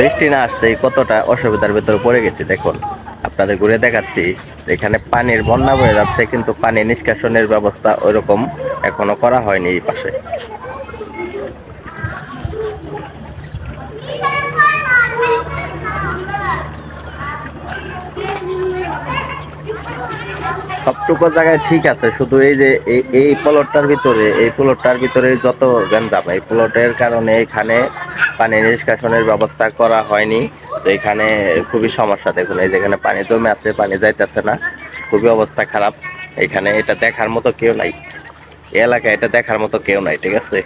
বৃষ্টি না আসতেই কতটা অসুবিধার ভেতরে পড়ে গেছি, দেখুন। আপনাদের ঘুরে দেখাচ্ছি, এখানে পানির বন্যা বয়ে যাচ্ছে, কিন্তু পানি নিষ্কাশনের ব্যবস্থা ওইরকম এখনও করা হয়নি এই পাশে। সবটুকু জায়গায় ঠিক আছে, শুধু এই যে এই প্লটটার ভিতরে, এই প্লটটার ভিতরে যত গঞ্জাম, এই প্লটের কারণে এখানে পানি নিষ্কাশনের ব্যবস্থা করা হয়নি। তো এখানে খুবই সমস্যা, দেখুন, এই যেখানে পানি জমে আছে, পানি যাইতেছে না, খুবই অবস্থা খারাপ। এখানে এটা দেখার মতো কেউ নাই এলাকায় এটা দেখার মতো কেউ নাই, ঠিক আছে?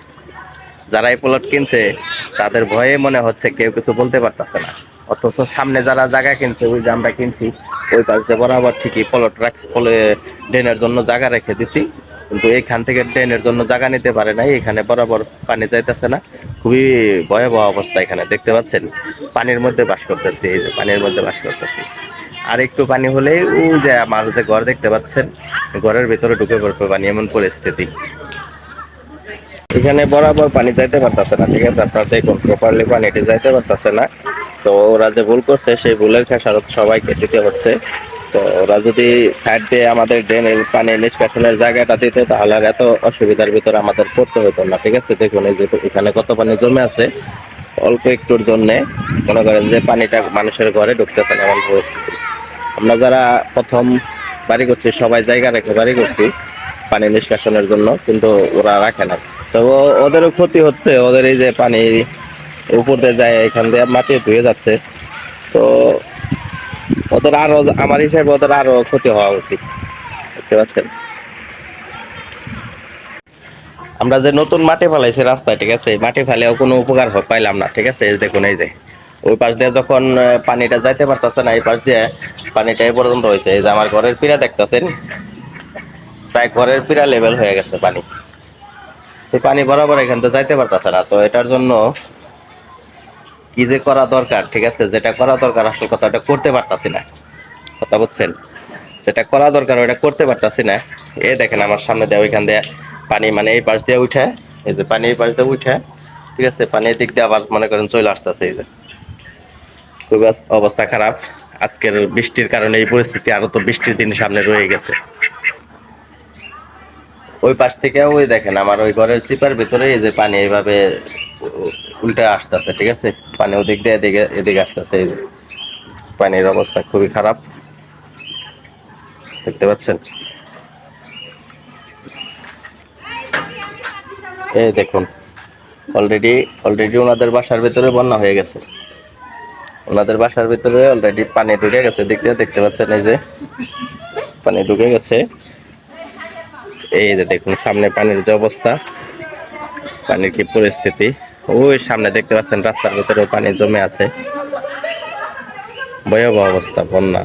যারা এই প্লট কিনছে, তাদের ভয়ে মনে হচ্ছে কেউ কিছু বলতে পারতেছে না। অথচ সামনে যারা জায়গা কিনছে, ওই যে আমরা কিনছি, ওই পাশ বরাবর ঠিকই প্লট রাখছি পলে ড্রেনের জন্য জায়গা রেখে দিছি। কিন্তু এইখান থেকে ড্রেনের জন্য জায়গা নিতে পারে নাই, এখানে বরাবর পানি যাইতেছে না। খুবই ভয়াবহ অবস্থা এখানে, দেখতে পাচ্ছেন? পানির মধ্যে বাস করতেছি, এই যে পানির মধ্যে বাস করতেছি। আর একটু পানি হলেই ও যে আমার যে ঘর দেখতে পাচ্ছেন, ঘরের ভিতরে ঢুকে পড়বে পানি, এমন পরিস্থিতি। এখানে বরাবর পানি যাইতে পারতেছে না, ঠিক আছে? আপনার দেখুন প্রপারলি পানিটি যাইতে পারতেছে না। তো ওরা যে ভুল করছে, সেই ভুলের খেসারত সবাইকে দিতে হচ্ছে। তো ওরা যদি সাইড দিয়ে আমাদের ড্রেনের পানি নিষ্কাশনের জায়গাটা দিত, তাহলে আর এত অসুবিধার ভিতরে আমাদের পড়তে হতো না, ঠিক আছে? দেখুন, এই যে এখানে কত পানি জমে আছে, অল্প একটুর জন্যে মনে করেন যে পানিটা মানুষের ঘরে ঢুকতেছে না, এমন পরিস্থিতি। আমরা যারা প্রথম বাড়ি করছি, সবাই জায়গা রেখে বাড়ি করছি পানি নিষ্কাশনের জন্য, কিন্তু ওরা রাখে না। তো ওদেরও ক্ষতি হচ্ছে, ওদের এই যে পানি উপর দিয়ে যায়, এখান দিয়ে মাটি ধুয়ে যাচ্ছে। তো ওদের আরও, আমার হিসাবে ওদের আরও ক্ষতি হওয়া উচিত। দেখতে পাচ্ছেন আমরা যে নতুন মাটি ফেলাইছি রাস্তায়, ঠিক আছে? মাটি ফেলেও কোনো উপকার পাইলাম না, ঠিক আছে? দেখুন, এই যে। ওই পাশ দিয়ে যখন পানিটা যাইতে পারতেছে না, এই পাশ দিয়ে পানিটা এই পর্যন্ত হয়েছে এই যে আমার ঘরের পিড়া দেখতেছেন? প্রায় ঘরের পিড়া লেভেল হয়ে গেছে পানি। এই পানি বরাবর এখান থেকে যাইতে পারতেছে না। তো এটার জন্য কি যে করা দরকার, ঠিক আছে? যেটা করা দরকার, আসল কথা ওটা করতে পারতাছি না। কথা বুঝছেন? যেটা করা দরকার, ওটা করতে পারতাছি না। এ দেখেন আমার সামনে দিয়ে, ওইখান দিয়ে পানি মানে এই পাশ দিয়ে উঠে, এই যে পানি এই পাশ দিয়ে উঠে, ঠিক আছে? পানির দিক দিয়ে আবার মনে করেন চলে আসতেছে এই যে। আস- অবস্থা খারাপ। আজকের বৃষ্টির কারণে এই পরিস্থিতি, আরও তো বৃষ্টির দিন সামনে রয়ে গেছে। ওই পাশ থেকে ওই দেখেন, আমার ওই ঘরের চিপার ভিতরে এই যে পানি এইভাবে উল্টে আসতেছে, ঠিক আছে? পানি ওদিক দিয়ে এদিকে এদিকে আসতেছে পানির অবস্থা খুবই খারাপ। দেখতে পাচ্ছেন? এই দেখুন অলরেডি অলরেডি ওনাদের বাসার ভিতরে বন্যা হয়ে গেছে। ওনাদের বাসার ভিতরে অলরেডি পানি ঢুকে গেছে দিয়ে দেখতে পাচ্ছেন এই যে। পানি ঢুকে গেছে। এই যে দেখুন, সামনে পানির যে অবস্থা, পানির কি পরিস্থিতি। ওই সামনে দেখতে পাচ্ছেন রাস্তার ভিতরে পানি জমে আছে। ভয়াবহ অবস্থা বন্যা।